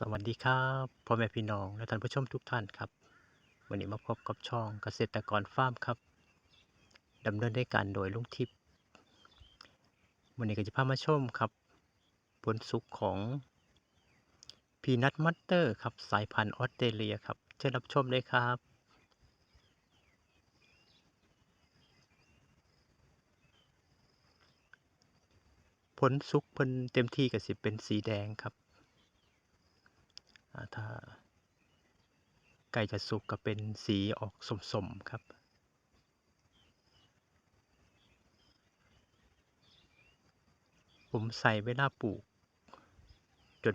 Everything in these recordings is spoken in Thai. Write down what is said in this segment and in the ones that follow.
สวัสดีครับพ่อแม่พี่น้องและท่านผู้ชมทุกท่านครับ วันนี้มาพบกับช่องเกษตรกรฟาร์มครับดำเนินด้วยการโดยลุงทิพย์วันนี้ก็จะพามาชมครับ ผลสุกของพีนัทมัตเตอร์ครับสายพันธุ์ออสเตรเลียครับเชิญรับชมเลยครับผลสุกเพิ่นเต็มที่ก็สิเป็นสีแดงครับ ถ้าใกล้จะสุกก็เป็นสีออกสมๆครับผมใส่เวลาปลูก จน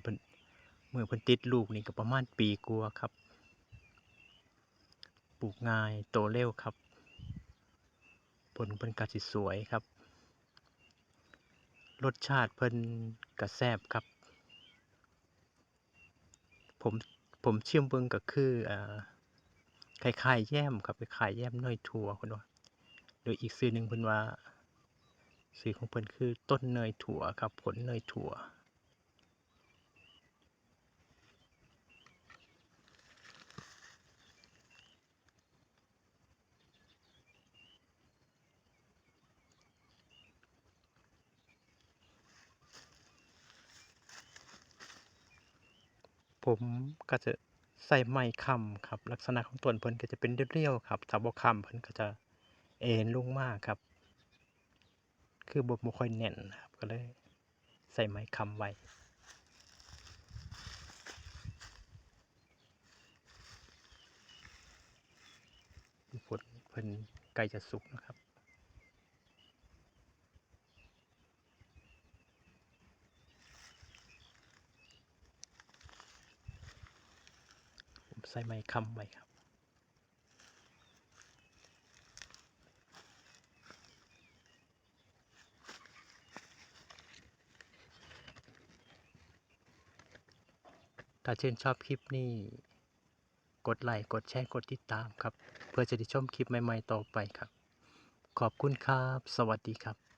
เมื่อพิ่นติดลูกนี่ก็ประมาณปีกว่าครับ ปลูกง่ายโตเร็วครับ ผลเพิ่นก็สิสวยครับ รสชาติเพิ่นก็แซบครับ ผมผมเชิมเบิ่งก็คืออ่าคล้ายๆแย้มครับคล้ายๆแย้มน้อยถั่วคนว่าโดยอีกสื่อหนึ่งเพิ่นว่าสื่อของเพิ่นคือต้นเนยถั่วครับผลเนยถั่ว ผมก็จะใส่ไม้ค้ำครับ ลักษณะของต้นเพิ่นก็จะเป็นเรียวๆครับถ้าบ่ค้ำเพิ่นก็จะเอ็นลงมากครับ คือบ่บ่ค่อยแน่นครับก็เลยใส่ไม้ค้ำไว้ผลเพิ่นใกล้จะสุกนะครับ ใส่ไม้ค้ำไว้ครับถ้าชื่นชอบคลิปนี้กดไลค์กดแชร์กดติดตามครับ เพื่อจะได้ชมคลิปใหม่ ๆ ต่อไปครับ ขอบคุณครับ สวัสดีครับ